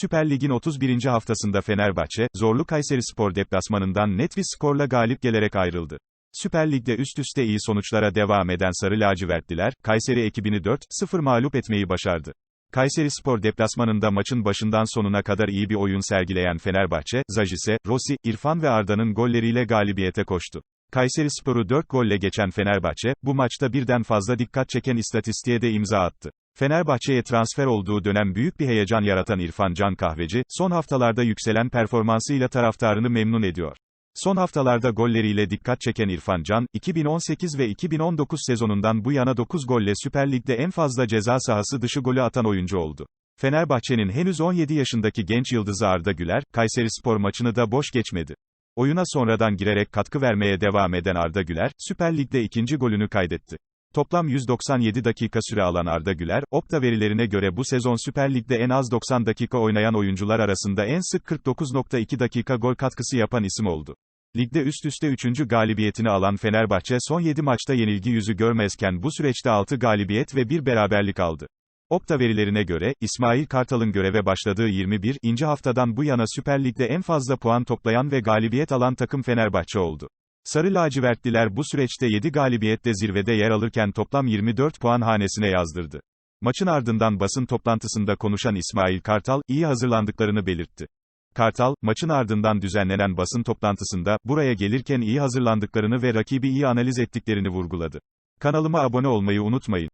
Süper Lig'in 31. haftasında Fenerbahçe, zorlu Kayserispor deplasmanından net bir skorla galip gelerek ayrıldı. Süper Lig'de üst üste iyi sonuçlara devam eden Sarı Lacivertliler, Kayseri ekibini 4-0 mağlup etmeyi başardı. Kayserispor deplasmanında maçın başından sonuna kadar iyi bir oyun sergileyen Fenerbahçe, Zajise, Rossi, İrfan ve Arda'nın golleriyle galibiyete koştu. Kayserispor'u 4 golle geçen Fenerbahçe, bu maçta birden fazla dikkat çeken istatistiğe de imza attı. Fenerbahçe'ye transfer olduğu dönem büyük bir heyecan yaratan İrfan Can Kahveci, son haftalarda yükselen performansıyla taraftarını memnun ediyor. Son haftalarda golleriyle dikkat çeken İrfan Can, 2018 ve 2019 sezonundan bu yana 9 golle Süper Lig'de en fazla ceza sahası dışı golü atan oyuncu oldu. Fenerbahçe'nin henüz 17 yaşındaki genç yıldızı Arda Güler, Kayserispor maçını da boş geçmedi. Oyuna sonradan girerek katkı vermeye devam eden Arda Güler, Süper Lig'de ikinci golünü kaydetti. Toplam 197 dakika süre alan Arda Güler, Opta verilerine göre bu sezon Süper Lig'de en az 90 dakika oynayan oyuncular arasında en sık 49.2 dakika gol katkısı yapan isim oldu. Ligde üst üste 3. galibiyetini alan Fenerbahçe son 7 maçta yenilgi yüzü görmezken bu süreçte 6 galibiyet ve 1 beraberlik aldı. Opta verilerine göre, İsmail Kartal'ın göreve başladığı 21. inci haftadan bu yana Süper Lig'de en fazla puan toplayan ve galibiyet alan takım Fenerbahçe oldu. Sarı lacivertliler bu süreçte 7 galibiyetle zirvede yer alırken toplam 24 puan hanesine yazdırdı. Maçın ardından basın toplantısında konuşan İsmail Kartal, iyi hazırlandıklarını belirtti. Kartal, maçın ardından düzenlenen basın toplantısında, buraya gelirken iyi hazırlandıklarını ve rakibi iyi analiz ettiklerini vurguladı. Kanalıma abone olmayı unutmayın.